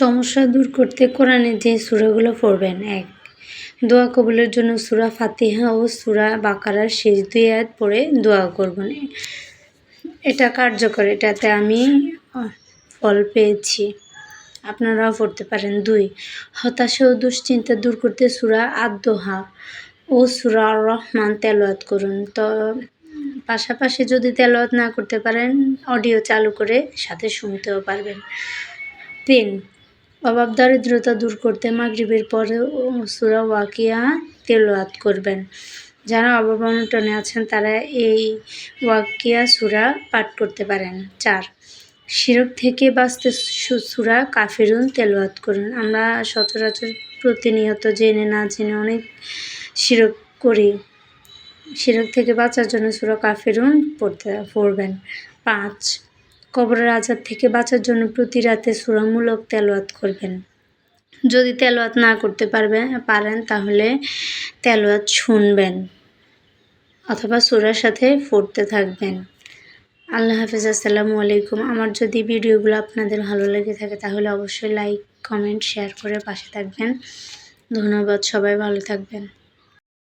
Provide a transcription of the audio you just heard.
সমস্যা দূর করতে কোরআনে যে সূরাগুলো পড়বেন, এক, দোয়া কবুলের জন্য সুরা ফাতিহা ও সুরা বাকারার শেষ দুই আয়াত পড়ে দোয়া করবেন। এটা কার্যকর, এটাতে আমি ফল পেয়েছি। আপনারাও পড়তে পারেন। দুই, হতাশা ও দুশ্চিন্তা দূর করতে সুরা আদ-দোহা ও সুরা রহমান তেলাওয়াত করুন। তো পাশাপাশি যদি তেলাওয়াত না করতে পারেন, অডিও চালু করে সাথে শুনতেও পারবেন। তিন অভাব দারিদ্রতা দূর করতে মাগরিবের পরে সুরা ওয়াকিয়া তেলাওয়াত করবেন। যারা অভাব আছেন, তারা এই ওয়াকিয়া সুরা পাঠ করতে পারেন। চার, শিরক থেকে বাঁচতে সূরা কাফিরুন তেলাওয়াত করুন। আমরা সচরাচর প্রতিনিয়ত জেনে না জেনে অনেক শিরক করি। শিরক থেকে বাঁচার জন্য সুরা কাফিরুন পড়তে, পড়বেন। পাঁচ কবরের আজাব থেকে বাঁচার জন্য প্রতি রাতে সুরামূলক তেলাওয়াত করবেন। যদি তেলাওয়াত না করতে পারবেন পারেন, তাহলে তেলাওয়াত শুনবেন অথবা সুরার সাথে ফুটতে থাকবেন। আল্লাহ হাফিজ, আসসালামু আলাইকুম। আমার যদি ভিডিওগুলো আপনাদের ভালো লেগে থাকে, তাহলে অবশ্যই লাইক, কমেন্ট, শেয়ার করে পাশে থাকবেন। ধন্যবাদ, সবাই ভালো থাকবেন।